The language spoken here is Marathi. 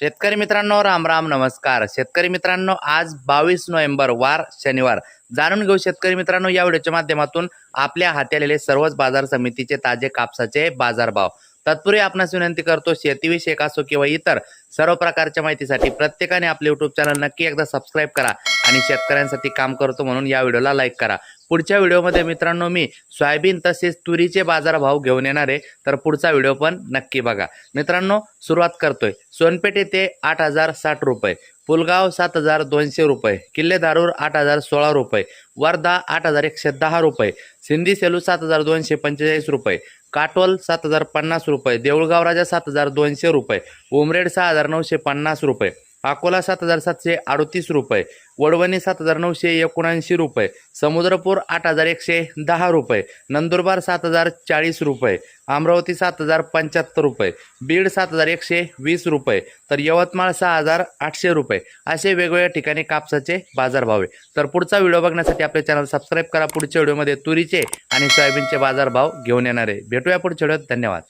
शेतकरी मित्रांनो राम राम नमस्कार. शेतकरी मित्रांनो आज बावीस नोव्हेंबर वार शनिवार. जाणून घेऊ शेतकरी मित्रांनो या व्हिडिओच्या माध्यमातून आपल्या हाती आलेले सर्वच बाजार समितीचे ताजे कापसाचे बाजारभाव. तत्पूर्वी आपणास विनंती करतो शेतीविषयक असो किंवा इतर सर्व प्रकारच्या माहितीसाठी प्रत्येकाने आपले युट्यूब चॅनल नक्की एकदा सबस्क्राईब करा आणि शेतकऱ्यांसाठी काम करतो म्हणून या व्हिडिओला लाईक करा. पुढच्या व्हिडिओमध्ये मित्रांनो मी सोयाबीन तसेच तुरीचे बाजारभाव घेऊन येणार आहे. तर पुढचा व्हिडिओ पण नक्की बघा. मित्रांनो सुरुवात करतोय. सोनपेठ येथे आठ हजार साठ रुपये. पुलगाव सात हजार दोनशे रुपये. किल्ले दारूर आठ हजार सोळा रुपये. वर्धा आठ हजार एकशे दहा रुपये. सिंधी सेलू सात हजार दोनशे पंचेचाळीस रुपये. काटोल सात हजार पन्नास रुपये देऊळगाव राजा सात हजार दोनशे रुपये उमरेड सहा हजार नऊशे पन्नास रुपये. अकोला सात हजार सातशे अडतीस रुपये वडवणी सात हजार नऊशे एकोणऐंशी रुपये समुद्रपूर आठ हजार एकशे दहा रुपये नंदुरबार सात हजार चाळीस रुपये अमरावती सात हजार पंच्याहत्तर रुपये बीड सात हजार एकशे वीस रुपये तर यवतमाळ सहा हजार आठशे रुपये असे वेगवेगळ्या ठिकाणी कापसाचे बाजारभाव आहे. तर पुढचा व्हिडिओ बघण्यासाठी आपले चॅनल सबस्क्राईब करा. पुढच्या व्हिडिओमध्ये तुरीचे आणि सोयाबीनचे बाजारभाव घेऊन येणार आहे. भेटूया पुढच्या व्हिडिओत. धन्यवाद.